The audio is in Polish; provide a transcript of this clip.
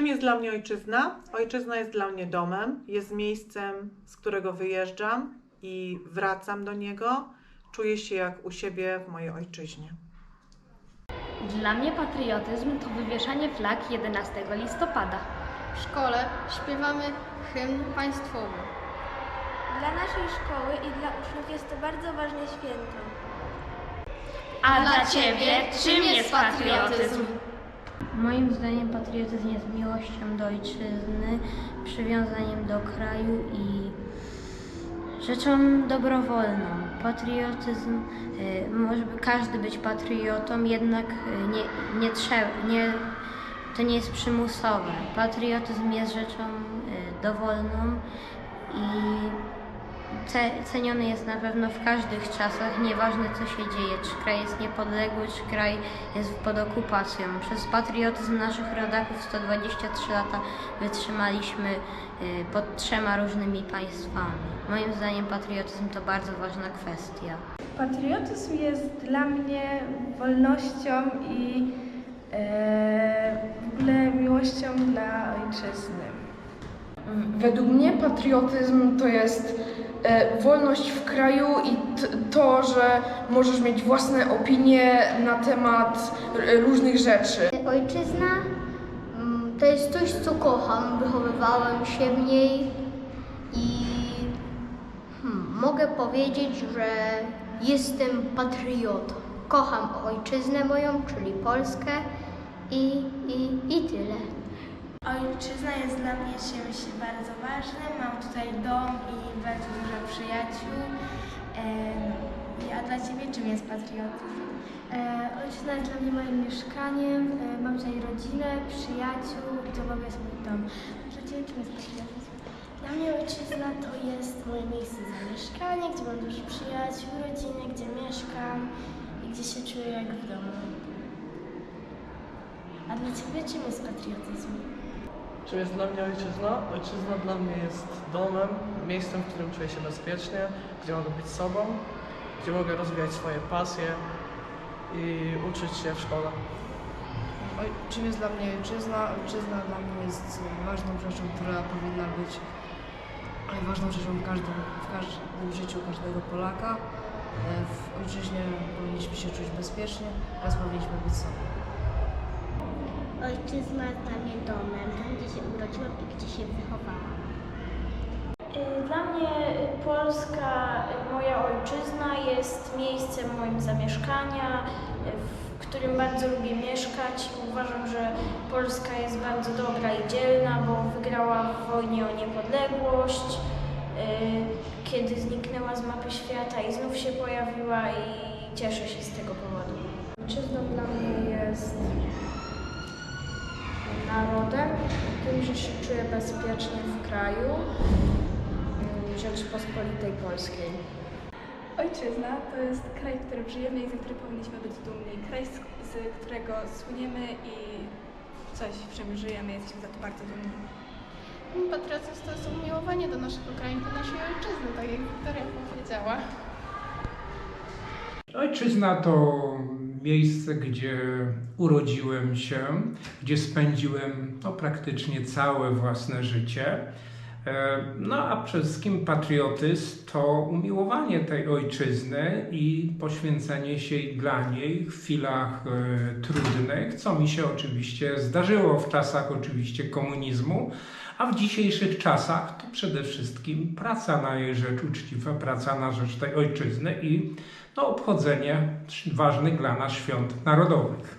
dla mnie ojczyzna? Ojczyzna jest dla mnie domem, jest miejscem, z którego wyjeżdżam i wracam do niego. Czuję się jak u siebie w mojej ojczyźnie. Dla mnie patriotyzm to wywieszanie flag 11 listopada. W szkole śpiewamy hymn państwowy. Dla naszej szkoły i dla uczniów jest to bardzo ważne święto. A dla Ciebie czym jest patriotyzm? Moim zdaniem patriotyzm jest miłością do ojczyzny, przywiązaniem do kraju i rzeczą dobrowolną. Patriotyzm, y, może każdy być patriotą, jednak y, nie, nie trzeba, nie, to nie jest przymusowe. Patriotyzm jest rzeczą y, dowolną i ceniony jest na pewno w każdych czasach, nieważne co się dzieje, czy kraj jest niepodległy, czy kraj jest pod okupacją. Przez patriotyzm naszych rodaków 123 lata wytrzymaliśmy y, pod trzema różnymi państwami. Moim zdaniem patriotyzm to bardzo ważna kwestia. Patriotyzm jest dla mnie wolnością i e, w ogóle miłością dla ojczyzny. Według mnie patriotyzm to jest wolność w kraju i to, że możesz mieć własne opinie na temat e, różnych rzeczy. Ojczyzna mm, to jest coś, co kocham. Wychowywałem się w niej i hmm, mogę powiedzieć, że jestem patriotą. Kocham ojczyznę moją, czyli Polskę i, i, i tyle. Ojczyzna jest dla mnie czymś bardzo ważnym. Mam tutaj dom i bardzo dużo przyjaciół. A dla Ciebie czym jest patriotyzm? E, Ojczyzna jest dla mnie moim mieszkaniem. E, Mam tutaj rodzinę, przyjaciół i to w ogóle jest mój dom. Dla Ciebie czym jest patriotyzm? Dla mnie ojczyzna to jest moje miejsce zamieszkania, gdzie mam dużo przyjaciół, rodzinę, gdzie mieszkam i gdzie się czuję jak w domu. A dla Ciebie czym jest patriotyzm? Czym jest dla mnie ojczyzna? Ojczyzna dla mnie jest domem, miejscem, w którym czuję się bezpiecznie, gdzie mogę być sobą, gdzie mogę rozwijać swoje pasje i uczyć się w szkole. Oj, czym jest dla mnie ojczyzna? Ojczyzna dla mnie jest ważną rzeczą, która powinna być ważną rzeczą w każdym, w każdym życiu każdego Polaka. E, W ojczyźnie powinniśmy się czuć bezpiecznie oraz powinniśmy być sobą. Ojczyzna jest dla mnie domem, tam gdzie się urodziłam i gdzie się wychowałam. Y, Dla mnie Polska, moja ojczyzna, jest miejscem moim zamieszkania, w którym bardzo lubię mieszkać. Uważam, że Polska jest bardzo dobra i dzielna, bo wygrała w wojnie o niepodległość, y, kiedy zniknęła z mapy świata i znów się pojawiła i cieszę się z tego powodu. Ojczyzną dla mnie jest narodem, tym, że się czuję bezpiecznie w kraju mm, Rzeczypospolitej Polskiej. Ojczyzna to jest kraj, w którym żyjemy i z którego powinniśmy być dumni. Kraj, z, z którego słyniemy i coś, w czym żyjemy, jesteśmy za to bardzo dumni. Patriotyzm to jest umiłowanie do naszego kraju, do naszej ojczyzny, tak jak Wiktoria powiedziała. Ojczyzna to miejsce, gdzie urodziłem się, gdzie spędziłem no, praktycznie całe własne życie. E, No a przede wszystkim patriotyzm to umiłowanie tej ojczyzny i poświęcenie się dla niej w chwilach e, trudnych, co mi się oczywiście zdarzyło w czasach oczywiście komunizmu, a w dzisiejszych czasach to przede wszystkim praca na jej rzecz, uczciwa praca na rzecz tej ojczyzny i no, obchodzenie ważnych dla nas świąt narodowych.